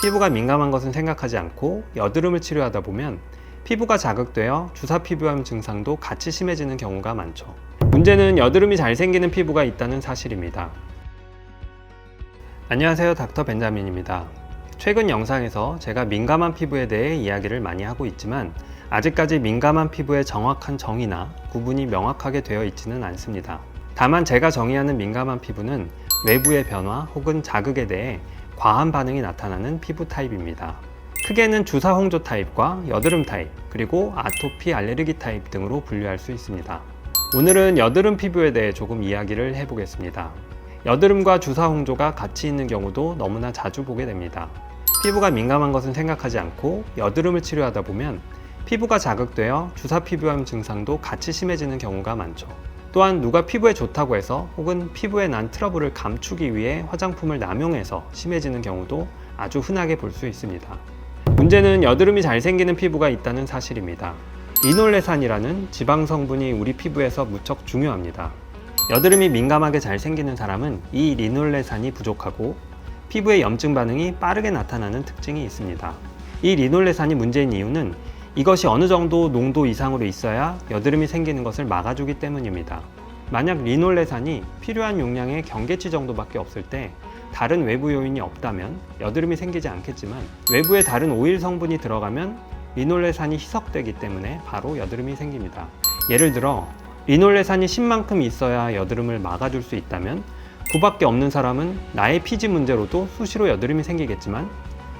피부가 민감한 것은 생각하지 않고 여드름을 치료하다 보면 피부가 자극되어 주사 피부염 증상도 같이 심해지는 경우가 많죠. 문제는 여드름이 잘 생기는 피부가 있다는 사실입니다. 안녕하세요. 닥터 벤자민입니다. 최근 영상에서 제가 민감한 피부에 대해 이야기를 많이 하고 있지만 아직까지 민감한 피부의 정확한 정의나 구분이 명확하게 되어 있지는 않습니다. 다만 제가 정의하는 민감한 피부는 외부의 변화 혹은 자극에 대해 과한 반응이 나타나는 피부 타입입니다. 크게는 주사 홍조 타입과 여드름 타입, 그리고 아토피 알레르기 타입 등으로 분류할 수 있습니다. 오늘은 여드름 피부에 대해 조금 이야기를 해보겠습니다. 여드름과 주사 홍조가 같이 있는 경우도 너무나 자주 보게 됩니다. 피부가 민감한 것은 생각하지 않고 여드름을 치료하다 보면 피부가 자극되어 주사 피부염 증상도 같이 심해지는 경우가 많죠. 또한 누가 피부에 좋다고 해서 혹은 피부에 난 트러블을 감추기 위해 화장품을 남용해서 심해지는 경우도 아주 흔하게 볼 수 있습니다. 문제는 여드름이 잘 생기는 피부가 있다는 사실입니다. 리놀레산이라는 지방 성분이 우리 피부에서 무척 중요합니다. 여드름이 민감하게 잘 생기는 사람은 이 리놀레산이 부족하고 피부의 염증 반응이 빠르게 나타나는 특징이 있습니다. 이 리놀레산이 문제인 이유는 이것이 어느 정도 농도 이상으로 있어야 여드름이 생기는 것을 막아주기 때문입니다. 만약 리놀레산이 필요한 용량의 경계치 정도밖에 없을 때 다른 외부 요인이 없다면 여드름이 생기지 않겠지만 외부에 다른 오일 성분이 들어가면 리놀레산이 희석되기 때문에 바로 여드름이 생깁니다. 예를 들어 리놀레산이 10만큼 있어야 여드름을 막아줄 수 있다면 9밖에 없는 사람은 나의 피지 문제로도 수시로 여드름이 생기겠지만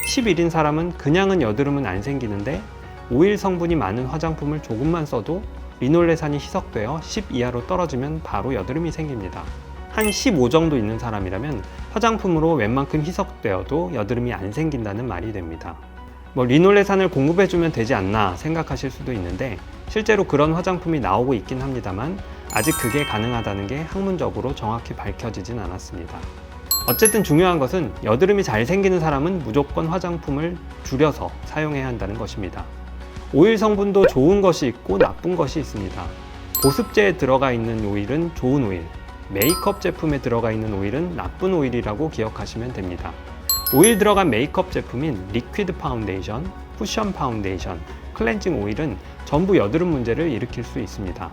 11인 사람은 그냥은 여드름은 안 생기는데 오일 성분이 많은 화장품을 조금만 써도 리놀레산이 희석되어 10 이하로 떨어지면 바로 여드름이 생깁니다. 한 15 정도 있는 사람이라면 화장품으로 웬만큼 희석되어도 여드름이 안 생긴다는 말이 됩니다. 뭐 리놀레산을 공급해주면 되지 않나 생각하실 수도 있는데 실제로 그런 화장품이 나오고 있긴 합니다만 아직 그게 가능하다는 게 학문적으로 정확히 밝혀지진 않았습니다. 어쨌든 중요한 것은 여드름이 잘 생기는 사람은 무조건 화장품을 줄여서 사용해야 한다는 것입니다. 오일 성분도 좋은 것이 있고 나쁜 것이 있습니다. 보습제에 들어가 있는 오일은 좋은 오일, 메이크업 제품에 들어가 있는 오일은 나쁜 오일이라고 기억하시면 됩니다. 오일 들어간 메이크업 제품인 리퀴드 파운데이션, 쿠션 파운데이션, 클렌징 오일은 전부 여드름 문제를 일으킬 수 있습니다.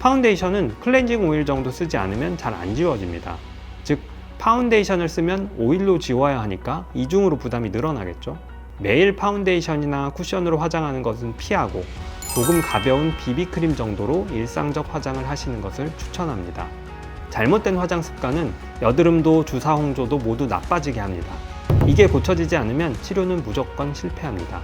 파운데이션은 클렌징 오일 정도 쓰지 않으면 잘 안 지워집니다. 즉, 파운데이션을 쓰면 오일로 지워야 하니까 이중으로 부담이 늘어나겠죠. 매일 파운데이션이나 쿠션으로 화장하는 것은 피하고 조금 가벼운 비비크림 정도로 일상적 화장을 하시는 것을 추천합니다. 잘못된 화장 습관은 여드름도 주사 홍조도 모두 나빠지게 합니다. 이게 고쳐지지 않으면 치료는 무조건 실패합니다.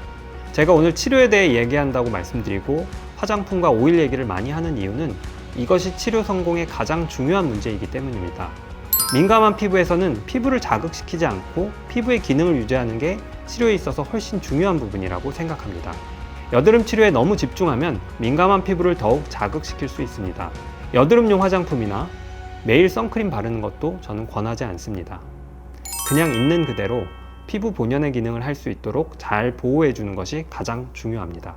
제가 오늘 치료에 대해 얘기한다고 말씀드리고 화장품과 오일 얘기를 많이 하는 이유는 이것이 치료 성공의 가장 중요한 문제이기 때문입니다. 민감한 피부에서는 피부를 자극시키지 않고 피부의 기능을 유지하는 게 치료에 있어서 훨씬 중요한 부분이라고 생각합니다. 여드름 치료에 너무 집중하면 민감한 피부를 더욱 자극시킬 수 있습니다. 여드름용 화장품이나 매일 선크림 바르는 것도 저는 권하지 않습니다. 그냥 있는 그대로 피부 본연의 기능을 할 수 있도록 잘 보호해 주는 것이 가장 중요합니다.